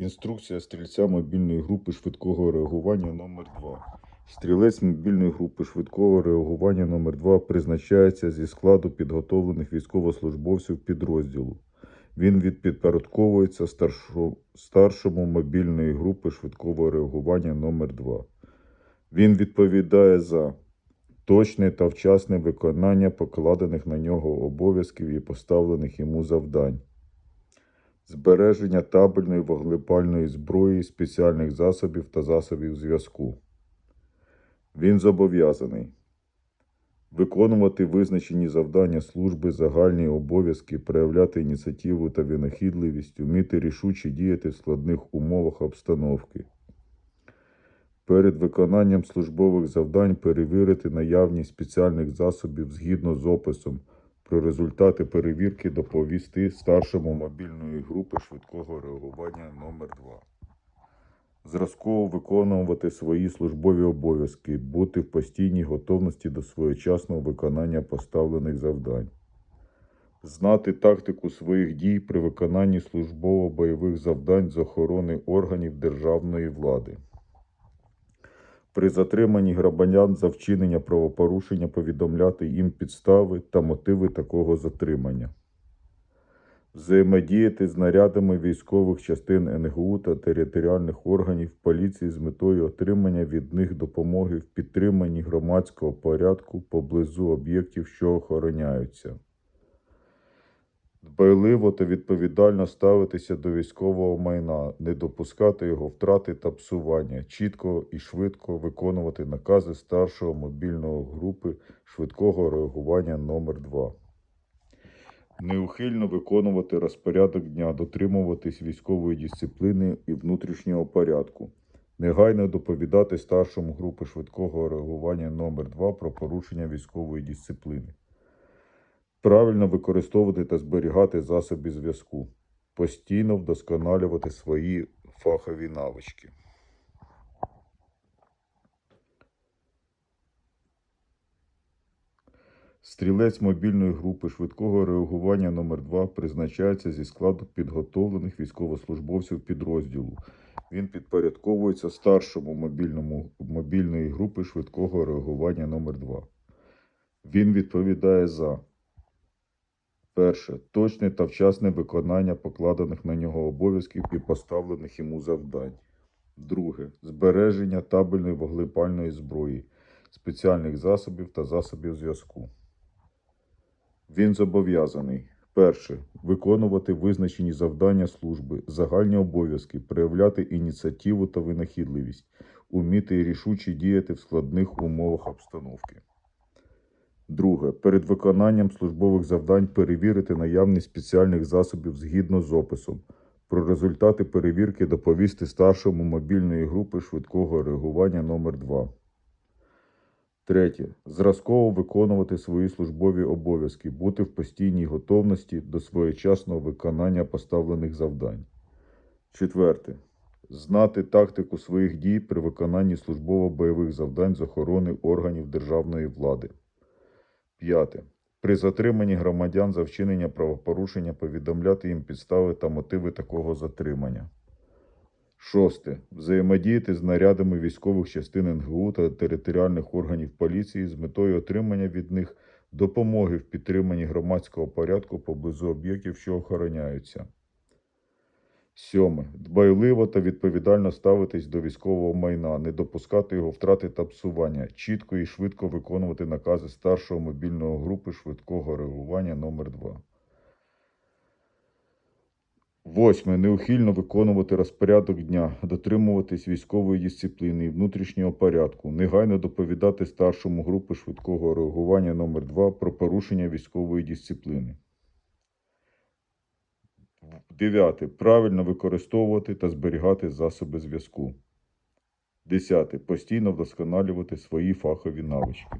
Інструкція стрільця мобільної групи швидкого реагування номер 2 Стрілець мобільної групи швидкого реагування номер 2 призначається зі складу підготовлених військовослужбовців підрозділу. Він відпідпорядковується старшому мобільної групи швидкого реагування номер 2 Він відповідає за точне та вчасне виконання покладених на нього обов'язків і поставлених йому завдань збереження табельної вогнепальної зброї, спеціальних засобів та засобів зв'язку. Він зобов'язаний виконувати визначені завдання служби, загальні обов'язки, проявляти ініціативу та винахідливість, вміти рішуче діяти в складних умовах обстановки. Перед виконанням службових завдань перевірити наявність спеціальних засобів згідно з описом, про результати перевірки доповісти старшому мобільної групи швидкого реагування номер 2 Зразково виконувати свої службові обов'язки, бути в постійній готовності до своєчасного виконання поставлених завдань. Знати тактику своїх дій при виконанні службово-бойових завдань з охорони органів державної влади. При затриманні громадян за вчинення правопорушення повідомляти їм підстави та мотиви такого затримання. Взаємодіяти з нарядами військових частин НГУ та територіальних органів поліції з метою отримання від них допомоги в підтриманні громадського порядку поблизу об'єктів, що охороняються. Дбайливо та відповідально ставитися до військового майна, не допускати його втрати та псування, чітко і швидко виконувати накази старшого мобільного групи швидкого реагування номер 2 Неухильно виконувати розпорядок дня, дотримуватись військової дисципліни і внутрішнього порядку. Негайно доповідати старшому групи швидкого реагування номер 2 про порушення військової дисципліни. Правильно використовувати та зберігати засоби зв'язку. Постійно вдосконалювати свої фахові навички. Стрілець мобільної групи швидкого реагування номер 2 призначається зі складу підготовлених військовослужбовців підрозділу. Він підпорядковується старшому мобільному мобільної групи швидкого реагування номер 2 Він відповідає за перше точне та вчасне виконання покладених на нього обов'язків і поставлених йому завдань. Друге збереження табельної вогнепальної зброї, спеціальних засобів та засобів зв'язку. Він зобов'язаний перше виконувати визначені завдання служби, загальні обов'язки, проявляти ініціативу та винахідливість, уміти рішуче діяти в складних умовах обстановки. Друге. Перед виконанням службових завдань перевірити наявність спеціальних засобів згідно з описом. Про результати перевірки доповісти старшому мобільної групи швидкого реагування номер 2 Третє. Зразково виконувати свої службові обов'язки, бути в постійній готовності до своєчасного виконання поставлених завдань. Четверте. Знати тактику своїх дій при виконанні службово-бойових завдань з охорони органів державної влади. П'яте. При затриманні громадян за вчинення правопорушення повідомляти їм підстави та мотиви такого затримання. Шосте. Взаємодіяти з нарядами військових частин НГУ та територіальних органів поліції з метою отримання від них допомоги в підтриманні громадського порядку поблизу об'єктів, що охороняються. Сьоме. Дбайливо та відповідально ставитись до військового майна, не допускати його втрати та псування, чітко і швидко виконувати накази старшого мобільного групи швидкого реагування номер 2 Восьме. Неухильно виконувати розпорядок дня, дотримуватись військової дисципліни і внутрішнього порядку, негайно доповідати старшому групи швидкого реагування номер 2 про порушення військової дисципліни. Дев'яте. Правильно використовувати та зберігати засоби зв'язку. Десяте. Постійно вдосконалювати свої фахові навички.